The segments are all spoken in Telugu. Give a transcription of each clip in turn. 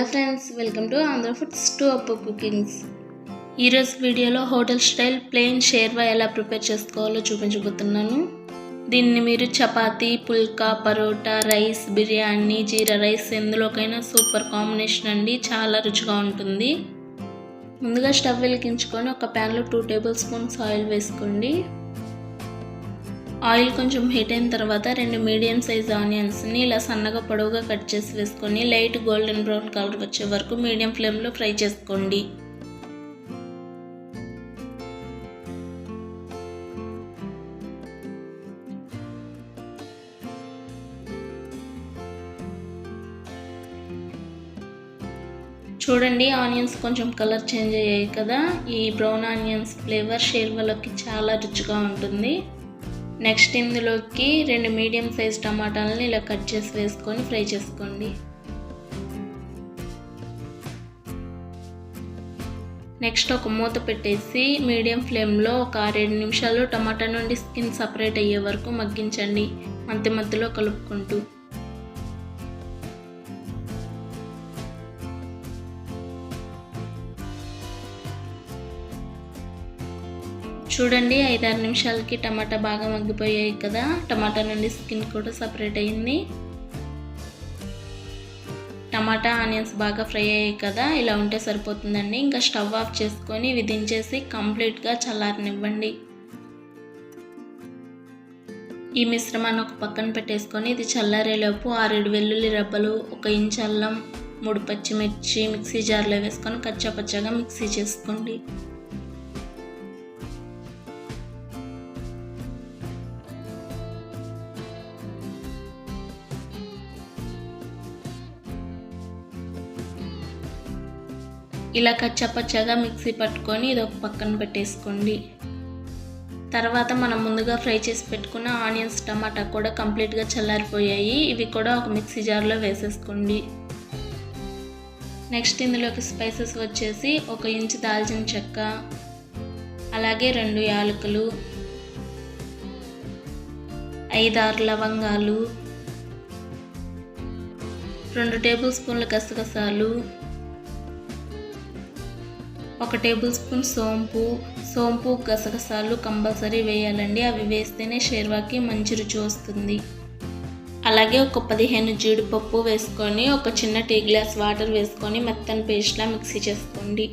Hello friends welcome to Andhra foods to Appu cookings. ఈరోజు వీడియోలో హోటల్ స్టైల్ ప్లెయిన్ షేర్వా ఎలా ప్రిపేర్ చేసుకోవాలో చూపించబోతున్నాను. దీన్ని మీరు చపాతీ పుల్కా పరోటా రైస్ బిర్యానీ జీరా రైస్ ఎందులోకైనా సూపర్ కాంబినేషన్ అండి చాలా రుచిగా ఉంటుంది. ముందుగా స్టవ్ వెలిగించుకొని ఒక ప్యాన్లో టూ టేబుల్ స్పూన్స్ ఆయిల్ వేసుకోండి. ఆయిల్ కొంచెం హీట్ అయిన తర్వాత రెండు మీడియం సైజ్ ఆనియన్స్ని ఇలా సన్నగా పొడవుగా కట్ చేసి వేసుకొని లైట్ గోల్డెన్ బ్రౌన్ కలర్ వచ్చే వరకు మీడియం ఫ్లేమ్లో ఫ్రై చేసుకోండి. చూడండి ఆనియన్స్ కొంచెం కలర్ చేంజ్ అయ్యాయి కదా. ఈ బ్రౌన్ ఆనియన్స్ ఫ్లేవర్ షేర్వలోకి చాలా రుచిగా ఉంటుంది. నెక్స్ట్ ఇందులోకి రెండు మీడియం సైజ్ టమాటాలని ఇలా కట్ చేసి వేసుకొని ఫ్రై చేసుకోండి. నెక్స్ట్ ఒక మూత పెట్టేసి మీడియం ఫ్లేమ్లో ఒక ఆరేడు నిమిషాలు టమాటా నుండి స్కిన్ సపరేట్ అయ్యే వరకు మగ్గించండి. మధ్య మధ్యలో కలుపుకుంటూ. చూడండి ఐదారు నిమిషాలకి టమాటా బాగా మగ్గిపోయాయి కదా. టమాటా నుండి స్కిన్ కూడా సపరేట్ అయింది. టమాటా ఆనియన్స్ బాగా ఫ్రై అయ్యాయి కదా. ఇలా ఉంటే సరిపోతుందండి. ఇంకా స్టవ్ ఆఫ్ చేసుకొని విధించేసి కంప్లీట్గా చల్లారనివ్వండి. ఈ మిశ్రమాన్ని ఒక పక్కన పెట్టేసుకొని ఇది చల్లారేలోపు ఆరేడు వెల్లుల్లి రబ్బలు ఒక ఇంచ్ అల్లం మూడు పచ్చిమిర్చి మిక్సీ జార్లో వేసుకొని కచ్చాపచ్చాగా మిక్సీ చేసుకోండి. ఇలా కచ్చపచ్చగా మిక్సీ పట్టుకొని ఇది ఒక పక్కన పెట్టేసుకోండి. తర్వాత మనం ముందుగా ఫ్రై చేసి పెట్టుకున్న ఆనియన్స్ టమాటా కూడా కంప్లీట్గా చల్లారిపోయాయి. ఇవి కూడా ఒక మిక్సీ జార్లో వేసేసుకోండి. నెక్స్ట్ ఇందులోకి స్పైసెస్ వచ్చేసి ఒక ఇంచు దాల్చిన చెక్క అలాగే రెండు యాలకులు ఐదారు లవంగాలు రెండు టేబుల్ స్పూన్ల గసగసాలు ఒక టేబుల్ స్పూన్ సోంపు సోంపు గసగసాలు కంపల్సరీ వేయాలండి. అవి వేస్తేనే షేర్వాకి మంచి రుచి వస్తుంది. అలాగే ఒక పదిహేను జీడిపప్పు వేసుకొని ఒక చిన్న టీ గ్లాస్ వాటర్ వేసుకొని మెత్తని పేస్ట్లా మిక్సీ చేసుకోండి.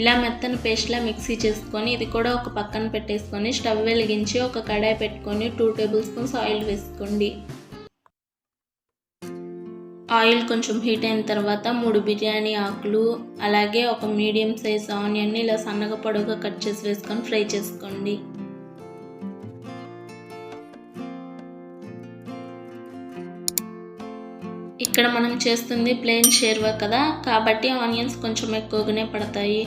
ఇలా మెత్తని పేస్ట్లా మిక్సీ చేసుకొని ఇది కూడా ఒక పక్కన పెట్టేసుకొని స్టవ్ వెలిగించి ఒక కడాయి పెట్టుకొని టూ టేబుల్ స్పూన్స్ ఆయిల్ వేసుకోండి. ఆయిల్ కొంచెం హీట్ అయిన తర్వాత మూడు బిర్యానీ ఆకులు అలాగే ఒక మీడియం సైజ్ ఆనియన్ని ఇలా సన్నగా పొడవుగా కట్ చేసి వేసుకొని ఫ్రై చేసుకోండి. ఇక్కడ మనం చేస్తుంది ప్లెయిన్ షేర్వా కదా కాబట్టి ఆనియన్స్ కొంచెం ఎక్కువగానే పడతాయి.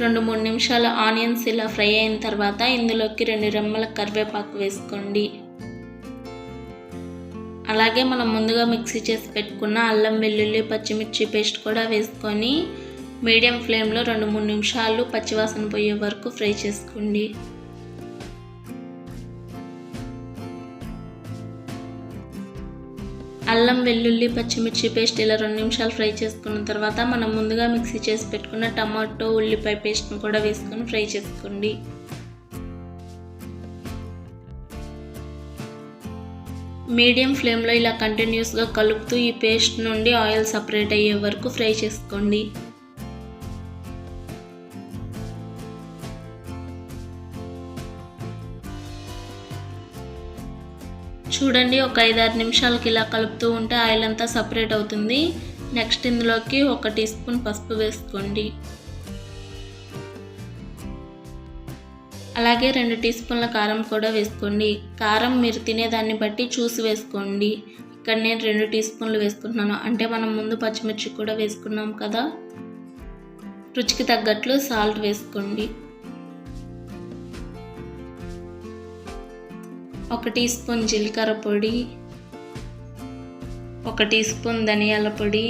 రెండు మూడు నిమిషాలు ఆనియన్స్ ఇలా ఫ్రై అయిన తర్వాత ఇందులోకి రెండు రెమ్మల కరివేపాకు వేసుకోండి. అలాగే మనం ముందుగా మిక్సీ చేసి పెట్టుకున్న అల్లం వెల్లుల్లి పచ్చిమిర్చి పేస్ట్ కూడా వేసుకొని మీడియం ఫ్లేమ్లో రెండు మూడు నిమిషాలు పచ్చివాసన పోయే వరకు ఫ్రై చేసుకోండి. అల్లం వెల్లుల్లి పచ్చిమిర్చి పేస్ట్ ఇలా రెండు నిమిషాలు ఫ్రై చేసుకున్న తర్వాత మనం ముందుగా మిక్సీ చేసి పెట్టుకున్న టమాటో ఉల్లిపాయ పేస్ట్ని కూడా వేసుకొని ఫ్రై చేసుకోండి. మీడియం ఫ్లేమ్లో ఇలా కంటిన్యూస్గా కలుపుతూ ఈ పేస్ట్ నుండి ఆయిల్ సపరేట్ అయ్యే వరకు ఫ్రై చేసుకోండి. చూడండి ఒక ఐదారు నిమిషాలకి ఇలా కలుపుతూ ఉంటే ఆయిల్ అంతా సపరేట్ అవుతుంది. నెక్స్ట్ ఇందులోకి ఒక టీ స్పూన్ పసుపు వేసుకోండి. అలాగే రెండు టీ స్పూన్ల కారం కూడా వేసుకోండి. కారం మీరు తినేదాన్ని బట్టి చూసి వేసుకోండి. ఇక్కడ నేను రెండు టీ స్పూన్లు వేసుకుంటున్నాను. అంటే మనం ముందు పచ్చిమిర్చి కూడా వేసుకున్నాం కదా. రుచికి తగ్గట్లు సాల్ట్ వేసుకోండి. ఒక టీ స్పూన్ జీలకర్ర పొడి ఒక టీ స్పూన్ ధనియాల పొడి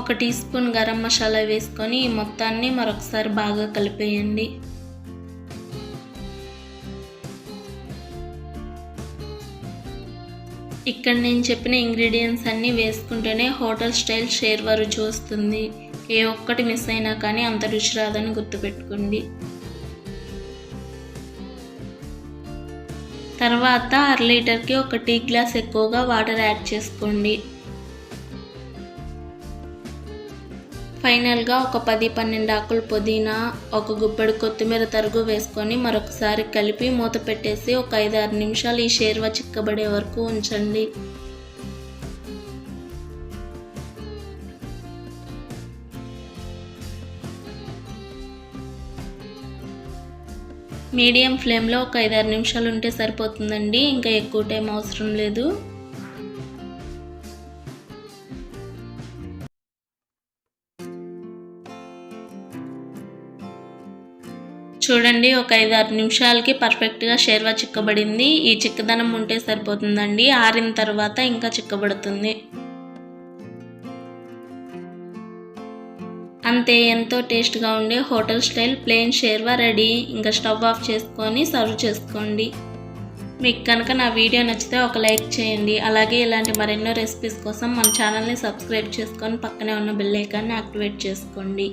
ఒక టీ స్పూన్ గరం మసాలా వేసుకొని ఈ మొత్తాన్ని మరొకసారి బాగా కలిపేయండి. ఇక్కడ నేను చెప్పిన ఇంగ్రీడియంట్స్ అన్నీ వేసుకుంటేనే హోటల్ స్టైల్ షేర్వా రుచి వస్తుంది. ఏ ఒక్కటి మిస్ అయినా కానీ అంత రుచి రాదని గుర్తుపెట్టుకోండి. తర్వాత అర లీటర్కి ఒక టీ గ్లాస్ ఎక్కువగా వాటర్ యాడ్ చేసుకోండి. ఫైనల్గా ఒక పది పన్నెండు ఆకులు పుదీనా ఒక గుప్పెడు కొత్తిమీర తరుగు వేసుకొని మరొకసారి కలిపి మూత పెట్టేసి ఒక ఐదు ఆరు నిమిషాలు ఈ షేర్వా చిక్కబడే వరకు ఉంచండి. మీడియం ఫ్లేమ్లో ఒక ఐదారు నిమిషాలు ఉంటే సరిపోతుందండి. ఇంకా ఎక్కువ టైం అవసరం లేదు. చూడండి ఒక ఐదు ఆరు నిమిషాలకి పర్ఫెక్ట్గా షేర్వా చిక్కబడింది. ఈ చిక్కదనం ఉంటే సరిపోతుందండి. ఆరిన తర్వాత ఇంకా చిక్కబడుతుంది. అంతే ఎంతో టేస్ట్గా ఉండే hotel style plain sherwa ready. ఇంకా స్టవ్ ఆఫ్ చేసుకొని సర్వ్ చేసుకోండి. మీకు కనుక నా వీడియో నచ్చితే ఒక లైక్ చేయండి. అలాగే ఇలాంటి మరెన్నో రెసిపీస్ కోసం మన ఛానల్ని సబ్స్క్రైబ్ చేసుకొని పక్కనే ఉన్న బెల్ ఐకాన్ని యాక్టివేట్ చేసుకోండి.